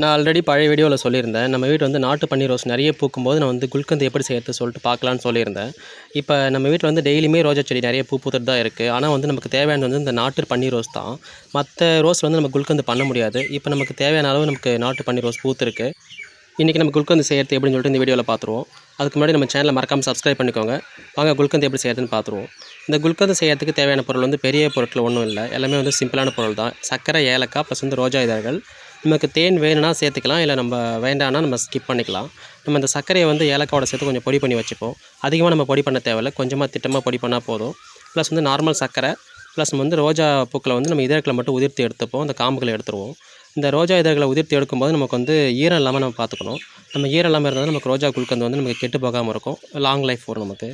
நான் ஆல்ரெடி பழைய வீடியோவில் சொல்லியிருந்தேன். நம்ம வீட்டு வந்து நாட்டு பன்னீர் ரோஸ் நிறைய பூக்கும்போது நான் வந்து குல்கந்து எப்படி செய்யறது சொல்லிட்டு பார்க்கலான்னு சொல்லியிருந்தேன். இப்போ நம்ம வீட்டில் வந்து டெய்லியுமே ரோஜா செடி நிறைய பூ பூத்துட்டு தான் இருக்குது ஆனால் வந்து நமக்கு தேவையானது வந்து இந்த நாட்டு பன்னீர் ரோஸ் தான். மற்ற ரோஸ் வந்து நம்ம குல்கந்து பண்ண முடியாது. இப்போ நமக்கு தேவையான அளவு நமக்கு நாட்டு பன்னீர் ரோஸ் பூத்துருக்கு. இன்றைக்கி நம்ம குல்கந்து செய்யறது எப்படின்னு சொல்லிட்டு இந்த வீடியோவில் பார்த்துருவோம். அதுக்கு முன்னாடி நம்ம சேனலை மறக்காமல் சப்ஸ்கிரைப் பண்ணிக்கோங்க. வாங்க குல்கந்து எப்படி செய்யறதுன்னு பார்த்துருவோம். இந்த குல்கந்து செய்யறதுக்கு தேவையான பொருள் வந்து பெரிய பொருட்கள் ஒன்றும் இல்லை. எல்லாமே வந்து சிம்பிளான பொருள் தான். சர்க்கரை ஏலக்காய் ப்ளஸ் வந்து ரோஜா இதழ்கள். நமக்கு தேன் வேணும்னா சேர்த்துக்கலாம் இல்லை நம்ம வேண்டாம்னா நம்ம ஸ்கிப் பண்ணிக்கலாம். நம்ம இந்த சர்க்கரையை வந்து ஏலக்காவோட சேர்த்து கொஞ்சம் பொடி பண்ணி வச்சுப்போம். அதிகமாக நம்ம பொடி பண்ண தேவையில்ல கொஞ்சமாக திட்டமாக பொடி பண்ணால் போதும். ப்ளஸ் வந்து நார்மல் சர்க்கரை ப்ளஸ் வந்து ரோஜா பூக்களை வந்து நம்ம இதழ்களை மட்டும் உதிர்த்து எடுத்துப்போம் அந்த காம்புகளை எடுத்துருவோம். இந்த ரோஜா இதழ்களை உதிர்த்து எடுக்கும்போது நமக்கு வந்து ஈரம் இல்லாமல் நம்ம பார்த்துக்கணும். நம்ம ஈரம் இல்லாமல் இருந்தால் நமக்கு ரோஜா குல்கந்து வந்து நமக்கு கெட்டு போகாமல் இருக்கும். லாங் லைஃப் வரும் நமக்கு.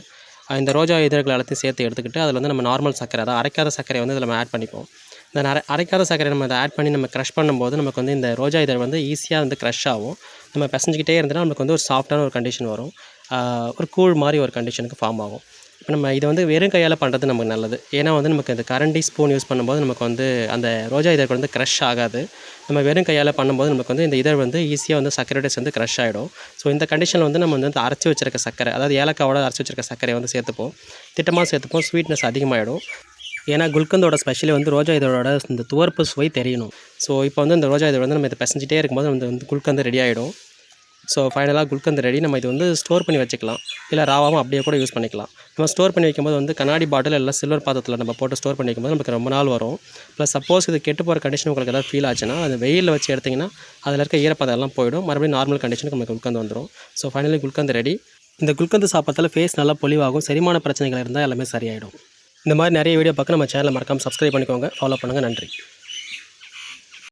இந்த ரோஜா இதழ்கள் எல்லாத்தையும் சேர்த்து எடுத்துக்கிட்டு அதில் வந்து நம்ம நார்மல் சர்க்கரை அதாவது அரைக்காத சர்க்கரை வந்து இதில் நம்ம ஆட் பண்ணிப்போம். இந்த அரை அரைக்காத சர்க்கரை நம்ம அதை ஆட் பண்ணி நம்ம க்ரஷ் பண்ணும்போது நமக்கு வந்து இந்த ரோஜா இதழ் வந்து ஈஸியாக வந்து க்ரஷ் ஆகும். நம்ம பிசைஞ்சிக்கிட்டே இருந்தோம்னா நமக்கு வந்து ஒரு சாஃப்டான ஒரு கண்டிஷன் வரும். ஒரு கூழ் மாதிரி ஒரு கண்டிஷனுக்கு ஃபார்ம் ஆகும். இப்போ நம்ம இதை வந்து வெறும் கையால் பண்ணுறது நமக்கு நல்லது. ஏன்னா வந்து நமக்கு இந்த கரண்டி ஸ்பூன் யூஸ் பண்ணும்போது நமக்கு வந்து அந்த ரோஜா இதழ் வந்து க்ரஷ் ஆகாது. நம்ம வெறும் கையால் பண்ணும்போது நமக்கு வந்து இந்த இதழ் வந்து ஈஸியாக வந்து சர்க்கரையோட வந்து க்ரஷ் ஆகிடும் ஸோ இந்த கண்டிஷனில் வந்து நம்ம வந்து அரைச்சி வச்சிருக்க சர்க்கரை அதாவது ஏலக்காவோட அரைச்சி வச்சிருக்க சர்க்கரையை வந்து சேர்த்துப்போம். திட்டமாக சேர்த்துப்போம். ஸ்வீட்னஸ் அதிகமாகிடும் ஏன்னா குல்கந்தோட ஸ்பெஷலி வந்து ரோஜா இதழோட இந்த துவர்ப்பு சுவை தெரியணும். ஸோ இப்போ வந்து இந்த ரோஜா இதழ் வந்து நம்ம இதை பசஞ்சிட்டே இருக்கும்போது நம்ம வந்து குல்கந்து ரெடி ஆகிடும் ஸோ ஃபைனலாக குல்கந்து ரெடி நம்ம இது வந்து ஸ்டோர் பண்ணி வச்சுக்கலாம். இல்லை ராவாகவும் அப்படியே கூட யூஸ் பண்ணிக்கலாம். நம்ம ஸ்டோர் பண்ணி வைக்கும்போது வந்து கண்ணாடி பாட்டில் இல்லை சில்வர் பாத்திரத்தில் நம்ம போட்டு ஸ்டோர் பண்ணி வைக்கும்போது நமக்கு ரொம்ப நாள் வரும். ப்ளஸ் சப்போஸ் இது கெட்டு போகிற கண்டிஷன் உங்களுக்கு எதாவது ஃபீல் ஆச்சுன்னா அது வெயிலில் வச்சு எடுத்திங்கன்னா அதில் இருக்க ஈரப்பதம் எல்லாம் போயிடும். மறுபடியும் நார்மல் கண்டிஷனுக்கு நமக்கு குல்கந்து வந்துடும் ஸோ ஃபைனலி குல்கந்து ரெடி இந்த குல்கந்து சாப்பிட்றதுல ஃபேஸ் நல்லா பொலிவாகும். செரிமான பிரச்சனைகள் இருந்தால் எல்லாமே சரியாயிடும். இந்த மாதிரி நிறைய வீடியோ பார்க்க நம்ம சேனலை மறக்காமல் சப்ஸ்கிரைப் பண்ணிக்கோங்க. ஃபாலோ பண்ணுங்கள் நன்றி.